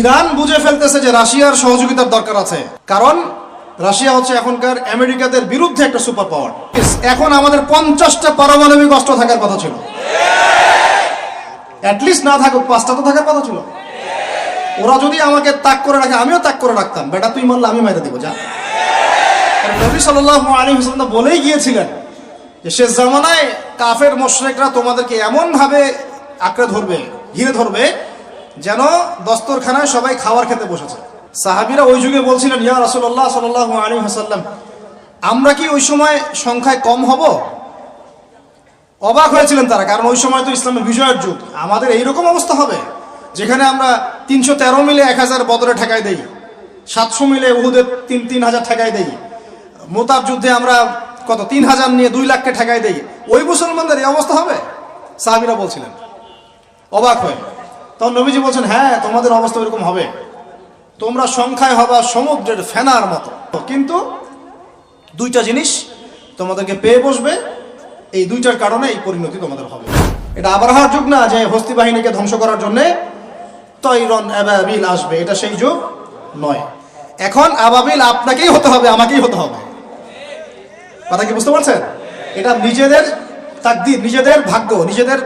Iran বুঝে ফেলতেছে যে রাশিয়ার সহযোগিতার দরকার আছে। কারণ রাশিয়া হচ্ছে এখনকার আমেরিকাদের বিরুদ্ধে একটা সুপার পাওয়ার। এখন আমাদের পঞ্চাশটা পারমাণবিক অস্ত্র থাকার কথা ছিল। অ্যাটলিস্ট না থাকুক, পাঁচটা তো থাকার কথা ছিল। ওরা যদি আমাকে তাক করে রাখে, আমিও তাক করে রাখতাম। বেটা, তুই মারলে আমি মেরে দিব, যা। নবী সাল্লাহ আলী হোসেন বলেই গিয়েছিলেন যে শেষ জামানায় কাফের মোশরেকরা তোমাদেরকে এমনভাবে আঁকড়ে ধরবে, ঘিরে ধরবে যেন দস্তরখানায় সবাই খাবার খেতে বসেছে। সাহাবিরা ওই যুগে বলছিলেন, ইয়া রাসুল্লাহ সাল্লাহ আলী হাসাল্লাম আমরা কি ওই সময় সংখ্যায় কম হব? অবাক হয়েছিলেন তারা, কারণ ওই সময় তো ইসলামের বিজয়ের যুগ। আমাদের এইরকম অবস্থা হবে, যেখানে আমরা তিনশো তেরো মিলে এক হাজার বদরে ঠেকাই দেই, সাতশো মিলে উহুদের তিন তিন হাজার ঠেকাই দেই মোতার যুদ্ধে আমরা কত তিন হাজার নিয়ে দুই লাখকে ঠেকাই দেই। ওই মুসলমানদের এই অবস্থা হবে? সাহাবিরা বলছিলেন। অবাক হয়ে তখন নবীজি বলছেন হ্যাঁ তোমাদের অবস্থা এরকম হবে। তোমরা সংখ্যায় হবা সমুদ্রের ফেনার মতো। কিন্তু দুইটা জিনিস তোমাদেরকে পেয়ে বসবে, এই দুইটার কারণে এই পরিণতি তোমাদের হবে। এটা আবরাহার যুগ না, যে হস্তি বাহিনীকে ধ্বংস করার জন্যে তৈরন আবাবিল আসবে। এটা সেই যুগ নয়। এখন আবাবিল আপনাকেই হতে হবে, আমাকেই হতে হবে। কথা কি বুঝতে পারছেন? এটা নিজেদের তাকদির, নিজেদের ভাগ্য, নিজেদের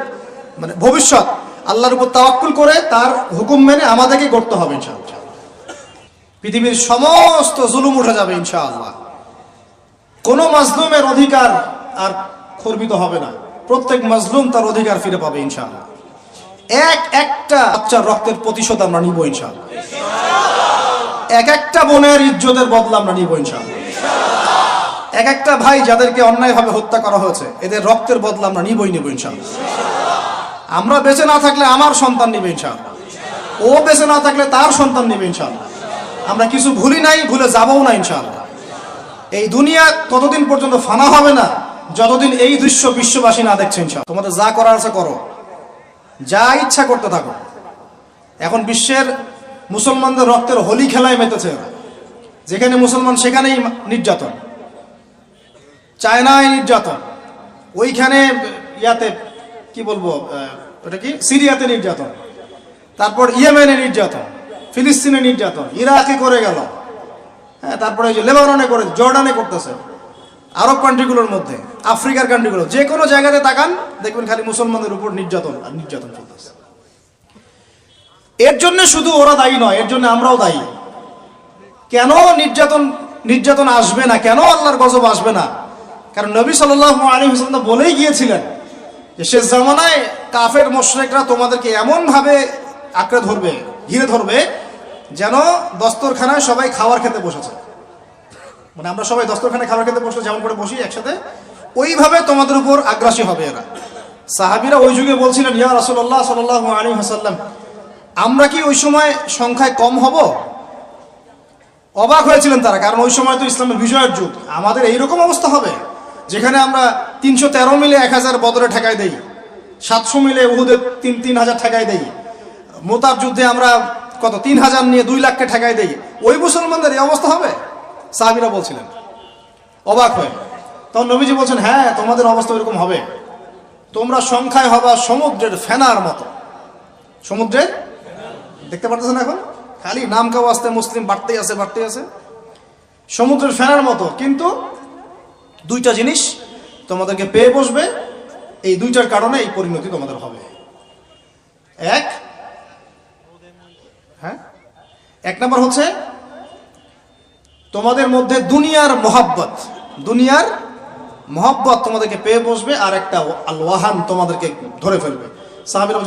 মানে ভবিষ্যৎ। আল্লাহর উপর তাওয়াক্কুল করে তার হুকুম মেনে আমাদেরকে করতে হবে ইনশাআল্লাহ। পৃথিবীর সমস্ত জুলুম উঠে যাবে ইনশাআল্লাহ। কোনো মাজলুমের অধিকার আর খর্বিত হবে না। প্রত্যেক মাজলুম তার অধিকার ফিরে পাবে ইনশাআল্লাহ। এক একটা বাচ্চার রক্তের প্রতিশোধ আমরা নিব ইনশাআল্লাহ। এক একটা বোনের ইজ্জতের বদলা আমরা নিব ইনশাআল্লাহ। এক একটা ভাই যাদেরকে অন্যায়ভাবে হত্যা করা হয়েছে, এদের রক্তের বদলা আমরা নিবই নিব ইনশাআল্লাহ। আমরা বেঁচে না থাকলে আমার সন্তান নিবে ইনশাআল্লাহ। ও বেঁচে না থাকলে তার সন্তান নিবে ইনশাআল্লাহ। আমরা কিছু ভুলি নাই, ভুলে যাবও না ইনশাআল্লাহ। এই দুনিয়া ততদিন পর্যন্ত ফানা হবে না, যতদিন এই দৃশ্য বিশ্ববাসী না দেখছে ইনশাআল্লাহ। তোমাদের যা করার আছে করো। যা ইচ্ছা করতে থাকো। এখন বিশ্বের মুসলমানদের রক্তের হোলি খেলায় মেতেছে যেখানে মুসলমান সেখানেই নির্যাতন। চায়নায় নির্যাতন। ওইখানে ইয়াতে কি বলব ওটা কি? সিরিয়াতে নির্যাতন। তারপর ইয়েমেনে নির্যাতন, ফিলিস্তিনে নির্যাতন, ইরাকে করে গেল। হ্যাঁ তারপরে ওই যে লেবাননে করে, জর্ডানে করতেছে। আরব কান্ট্রিগুলোর মধ্যে, আফ্রিকার কান্ট্রিগুলো যে কোনো জায়গাতে তাকান, দেখবেন খালি মুসলমানদের উপর নির্যাতন আর নির্যাতন চলতেছে। এর জন্য শুধু ওরা দায়ী নয়, এর জন্য আমরাও দায়ী। কেন নির্যাতন নির্যাতন আসবে না? কেন আল্লাহর গজব আসবে না? কারণ নবী সাল্লাহ আলী হোসেন বলেই গিয়েছিলেন শেষ জামানায় কাফের মোশরেকরা তোমাদেরকে এমনভাবে আঁকড়ে ধরবে, ঘিরে ধরবে, যেন দস্তরখানায় সবাই খাবার খেতে বসেছে। মানে আমরা সবাই দস্তরখানায় খাবার খেতে বসলে যেমন করে বসি একসাথে, ওইভাবে তোমাদের উপর আগ্রাসী হবে এরা। সাহাবিরা ওই যুগে বলছিলেন, ইয়া রাসুল্লাহ সাল্লাহ আলী হাসাল্লাম আমরা কি ওই সময় সংখ্যায় কম হব? অবাক হয়েছিলেন তারা, কারণ ওই সময় তো ইসলামের বিজয়ের যুগ। আমাদের এইরকম অবস্থা হবে, যেখানে আমরা তিনশো তেরো মিলে এক হাজার বদরে ঠেকাই দেই। সাতশো মিলে উহুদের তিন তিন হাজার ঠেকাই দেই। মোতার যুদ্ধে আমরা কত, তিন হাজার নিয়ে দুই লাখকে ঠেকাই দেই। ওই মুসলমানদের এই অবস্থা হবে? সাহাবিরা বলছিলেন। অবাক হয়ে। তখন নবীজি বলছেন হ্যাঁ তোমাদের অবস্থা এরকম হবে। তোমরা সংখ্যায় হবা সমুদ্রের ফেনার মতো। সমুদ্রের? দেখতে পারতেছেন এখন? খালি নাম কাও আসতে মুসলিম বাড়তেই আছে বাড়তেই আছে। সমুদ্রের ফেনার মতো, কিন্তু দুইটা জিনিস তোমাদেরকে পেয়ে বসবে, এই দুইটার কারণে এই পরিণতি তোমাদের হবে। এক হ্যাঁ? এক নম্বর হচ্ছে, তোমাদের মধ্যে দুনিয়ার মহাব্বত দুনিয়ার মহাব্বত তোমাদেরকে পেয়ে বসবে, আর একটা আল ওয়াহান তোমাদেরকে ধরে ফেলবে। সাহাবির